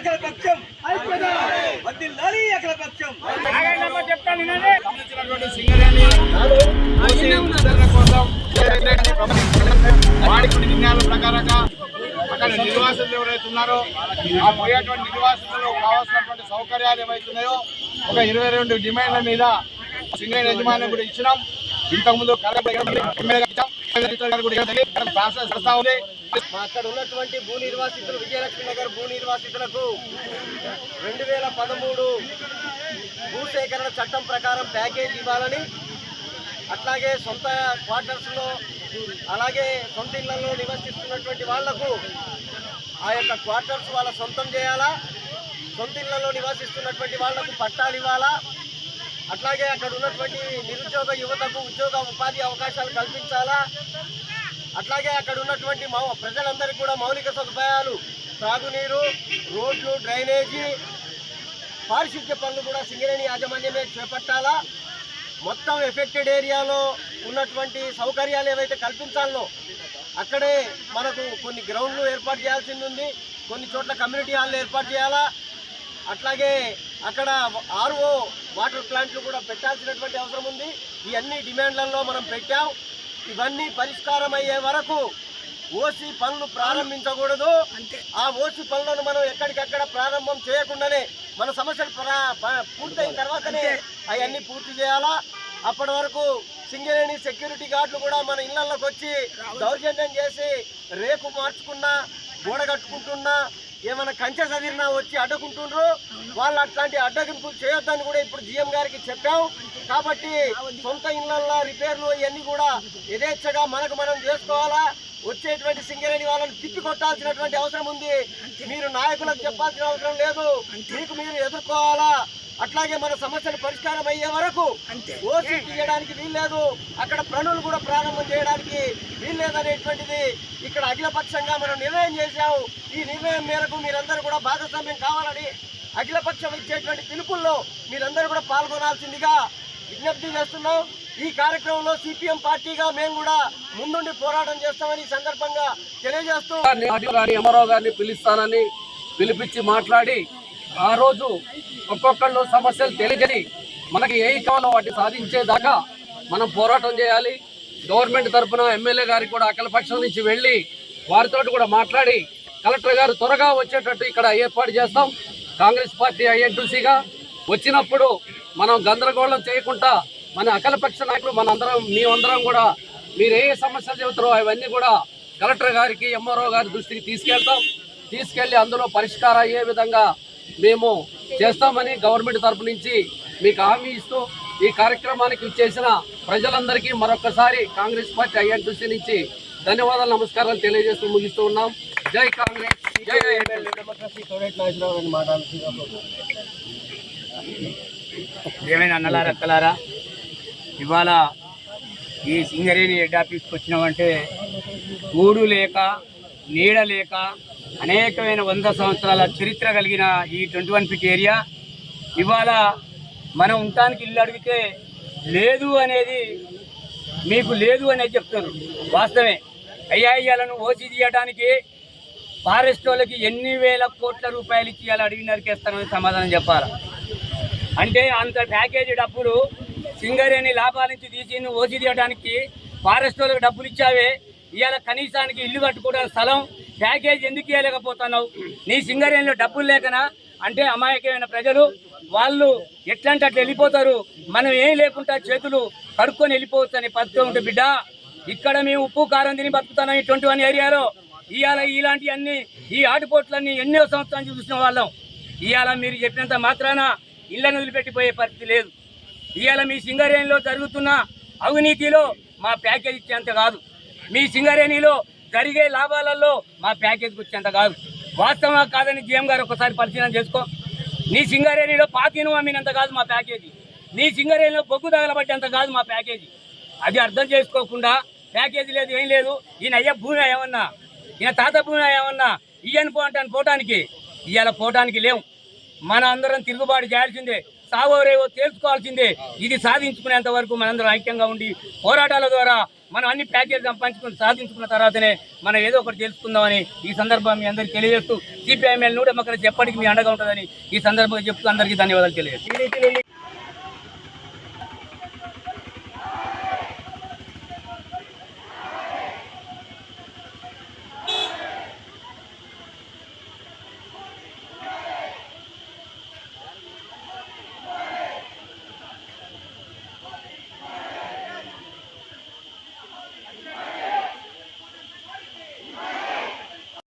అఖిల పక్షం వర్ధిల్లాలి అఖిల పక్షం వాడి కొన్ని నిర్ణయాల ప్రకారంగా అక్కడ నిర్వాసితులు ఎవరైతే ఉన్నారో ఆ పోయేటువంటి నిర్వాసితులు కావాల్సినటువంటి సౌకర్యాలు ఏవైతున్నాయో ఒక ఇరవై రెండు డిమాండ్ల మీద సింగరేణి యజమాని కూడా ఇచ్చినాం. ఇంతకుముందు ప్రాసెస్ నడుస్తా ఉంది. అక్కడ ఉన్నటువంటి భూ నిర్వాసితులు విజయలక్ష్మి నగర్ భూ నిర్వాసితులకు రెండు వేల పదమూడు భూసేకరణ చట్టం ప్రకారం ప్యాకేజ్ ఇవ్వాలని అట్లాగే సొంత క్వార్టర్స్లో అలాగే సొంత ఇళ్ళలో నివసిస్తున్నటువంటి వాళ్ళకు ఆ యొక్క క్వార్టర్స్ వాళ్ళ సొంతం చేయాలా సొంత ఇళ్ళలో నివసిస్తున్నటువంటి వాళ్ళకు పట్టాలు ఇవ్వాలా అట్లాగే అక్కడ ఉన్నటువంటి నిరుద్యోగ యువతకు ఉద్యోగ ఉపాధి అవకాశాలు కల్పించాలా అట్లాగే అక్కడ ఉన్నటువంటి మా ప్రజలందరికీ కూడా మౌలిక సదుపాయాలు త్రాగునీరు రోడ్లు డ్రైనేజీ పారిశుద్ధ్య పనులు కూడా సింగరేణి యాజమాన్యమే చేపట్టాలా? మొత్తం ఎఫెక్టెడ్ ఏరియాలో ఉన్నటువంటి సౌకర్యాలు ఏవైతే కల్పించాలనో అక్కడే మనకు కొన్ని గ్రౌండ్లు ఏర్పాటు చేయాల్సింది ఉంది. కొన్ని చోట్ల కమ్యూనిటీ హాల్ ఏర్పాటు చేయాలా? అట్లాగే అక్కడ ఆర్ఓ వాటర్ ప్లాంట్లు కూడా పెట్టాల్సినటువంటి అవసరం ఉంది. ఈ అన్ని డిమాండ్లలో మనం పెట్టాం. ఇవన్నీ పరిష్కారం అయ్యే వరకు ఓసీ పనులు ప్రారంభించకూడదు. ఆ ఓసీ పనులను మనం ఎక్కడికక్కడ ప్రారంభం చేయకుండానే మన సమస్యలు పూర్తయిన తర్వాతనే అవన్నీ పూర్తి చేయాలా? అప్పటి వరకు సింగరేణి సెక్యూరిటీ గార్డులు కూడా మన ఇళ్ళలోకి వచ్చి దౌర్జన్యం చేసి రేకు మార్చుకున్నా గోడ కట్టుకుంటున్నా ఏమైనా కంచె చదివినా వచ్చి అడ్డుకుంటుండ్రు. వాళ్ళు అట్లాంటి అడ్డగింపులు చేయొద్దని కూడా ఇప్పుడు జిఎం గారికి చెప్పాం. కాబట్టి సొంత ఇళ్ళల్లో రిపేర్లు ఇవన్నీ కూడా యథేచ్ఛగా మనకు మనం చేసుకోవాలా? వచ్చేటువంటి సింగరేణి వాళ్ళని తిప్పి కొట్టాల్సినటువంటి అవసరం ఉంది. మీరు నాయకులకు చెప్పాల్సిన అవసరం లేదు. మీకు మీరు ఎదుర్కోవాలా? అట్లాగే మన సమస్యలు పరిష్కారం అయ్యే వరకు ఓసీ తీయడానికి వీల్లేదు. అక్కడ పనులు కూడా ప్రారంభం చేయడానికి వీల్లేదనేటువంటిది ఇక్కడ అఖిలపక్షంగా మనం నిర్ణయం చేశాం. ఈ నిర్ణయం మేరకు మీరందరూ కూడా భాగస్వామ్యం కావాలని అఖిలపక్షం ఇచ్చేటువంటి పిలుపుల్లో మీరందరూ కూడా పాల్గొనాల్సిందిగా విజ్ఞప్తి చేస్తున్నాం. ఈ కార్యక్రమంలో సిపిఎం పార్టీగా మేము కూడా ముందుండి పోరాటం చేస్తామని సందర్భంగా తెలియజేస్తూ ఎంఆర్ఓ గారిని పిలుస్తానని పిలిపించి మాట్లాడి ఆ రోజు ఒక్కొక్కళ్ళు సమస్యలు తెలియజేసి మనకి ఏ కావాలో వాటిని సాధించేదాకా మనం పోరాటం చేయాలి. గవర్నమెంట్ తరఫున ఎమ్మెల్యే గారికి కూడా అఖిలపక్షం నుంచి వెళ్ళి వారితో కూడా మాట్లాడి కలెక్టర్ గారు త్వరగా వచ్చేటట్టు ఇక్కడ ఏర్పాటు చేస్తాం. కాంగ్రెస్ పార్టీ ఐఎన్టీసీగా వచ్చినప్పుడు మనం గందరగోళం చేయకుండా మన అఖిలపక్ష నాయకులు మనందరం మేమందరం కూడా మీరు ఏ సమస్యలు చెబుతారో అవన్నీ కూడా కలెక్టర్ గారికి ఎంఆర్ఓ గారి దృష్టికి తీసుకెళ్తాం. తీసుకెళ్ళి అందులో పరిష్కారం అయ్యే విధంగా మేము చేస్తామని గవర్నమెంట్ తరపు నుంచి మీకు హామీ ఇస్తూ ఈ కార్యక్రమానికి ఇచ్చేసిన ప్రజలందరికీ మరొకసారి కాంగ్రెస్ పార్టీ ఐఎన్టీసీ నుంచి ధన్యవాదాలు నమస్కారాలు తెలియజేస్తూ ముగిస్తూ ఉన్నాం. జై కాంగ్రెస్ జై ఏమైనా అన్నలారా అక్కలారా? ఇవాళ ఈ సింగరేణి హెడ్ ఆఫీస్కి వచ్చినామంటే గూడు లేక నీడ లేక అనేకమైన వంద సంవత్సరాల చరిత్ర కలిగిన ఈ ట్వంటీ వన్ ఫిట్ ఏరియా. ఇవాళ మనం ఉండటానికి ఇల్లు అడిగితే లేదు అనేది మీకు లేదు అనేది చెప్తారు వాస్తవమే. అయ్యా ఇయ్యాలను ఓసీ తీయడానికి ఫారెస్ట్ వాళ్ళకి ఎన్ని వేల కోట్ల రూపాయలు ఇచ్చి ఇలా అడవి నరికేస్తానని సమాధానం చెప్పాలి? అంటే అంత ప్యాకేజీ డబ్బులు సింగరేణి లాభాల నుంచి తీసి ఓసి తీయడానికి ఫారెస్ట్ వాళ్ళకి డబ్బులు ఇచ్చావే. ఇవాళ కనీసానికి ఇల్లు కట్టుకోవడానికి స్థలం ప్యాకేజ్ ఎందుకు ఇవ్వలేకపోతున్నావు నీ సింగరేణిలో డబ్బులు లేకనా? అంటే అమాయకమైన ప్రజలు వాళ్ళు ఎట్లాంటి అట్లా వెళ్ళిపోతారు? మనం ఏం లేకుండా చేతులు కడుక్కొని వెళ్ళిపోవచ్చు అనే పద్ధతి ఉంటుంది బిడ్డ ఇక్కడ మేము ఉప్పు కారం తిని బతుకుతున్నాం ఈ ట్వంటీ వన్ ఏరియాలో. ఇవాళ ఇలాంటివన్నీ ఈ ఆటుపోట్లన్నీ ఎన్నో సంవత్సరాలు చూసిన వాళ్ళం. ఇవాళ మీరు చెప్పినంత మాత్రాన ఇళ్ళను వదిలిపెట్టిపోయే పరిస్థితి లేదు. ఇవాళ మీ సింగరేణిలో జరుగుతున్న అవినీతిలో మా ప్యాకేజ్ ఇచ్చేంత కాదు. మీ సింగరేణిలో జరిగే లాభాలలో మా ప్యాకేజ్కి వచ్చేంత కాదు. వాస్తవమా కాదని జీఎం గారు ఒకసారి పరిశీలన చేసుకో. నీ సింగరేణిలో పాతిను అమ్మినంత కాదు మా ప్యాకేజీ. నీ సింగరేణిలో బొగ్గు తగలబట్టేంత కాదు మా ప్యాకేజీ. అది అర్థం చేసుకోకుండా ప్యాకేజీ లేదు ఏం లేదు. ఈయన అయ్య భూమి ఏమన్నా? ఈయన తాత భూమి ఏమన్నా? ఇయ్యను పో పోవటానికి ఇవాళ పోవటానికి లేవు. మన అందరం తిరుగుబాటు చేయాల్సిందే. సావోరేవో తెలుసుకోవాల్సిందే తేల్చుకోవాల్సిందే. ఇది సాధించుకునేంత వరకు మనందరం ఐక్యంగా ఉండి పోరాటాల ద్వారా మనం అన్ని ప్యాకేజ్ సంపాదించుకుని సాధించుకున్న తర్వాతనే మనం ఏదో ఒకటి తెలుసుకుందామని ఈ సందర్భం మీ అందరికీ తెలియజేస్తూ సిపిఐఎంఎల్ నూట మొక్కలు చెప్పడానికి మీ అండగా ఉంటుందని ఈ సందర్భంగా చెప్తూ అందరికీ ధన్యవాదాలు తెలియజేస్తాను